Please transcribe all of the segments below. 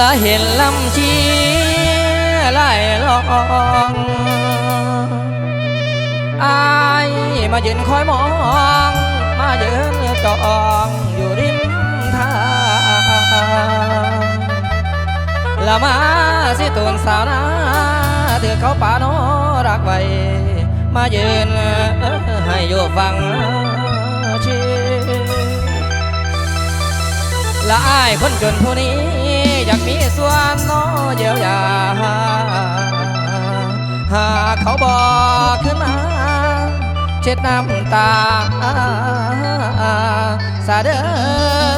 ละเห็นลำชีไหลลองอายมายืนคอยมอง มาเดินตองอยู่ริมทางละมาสิตุนสาวนาเถือเขาป่านอรักไว้ มายืนให้อยู่ฟังชีละอายคนจนผู้นี้ อยากมีส่วนน้อเยียวยาหาเขาบอกขึ้นมา เช็ดน้ำตา สาเด้อ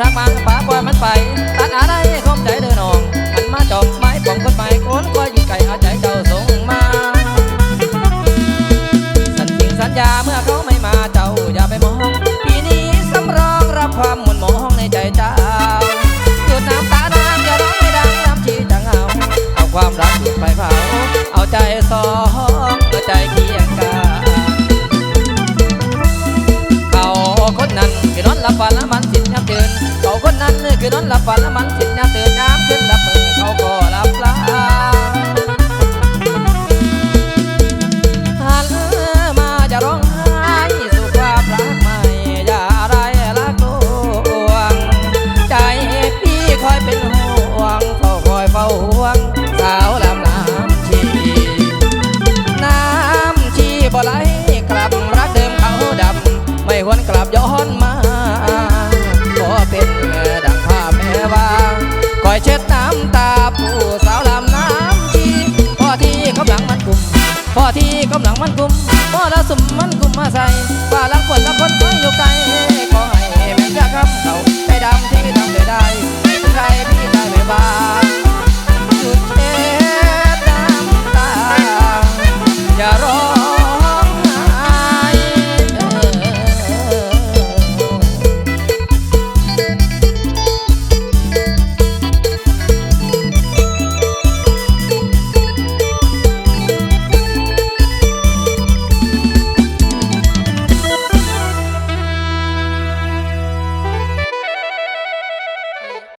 รักมันป่าปล่อยมันไปตัดอา คือนอนละบฝันละมันสินน้าเตือนน้ำขึ้นละมือเขาก่อ มันกลุ่มมอดาสุมมันกุมมาใส่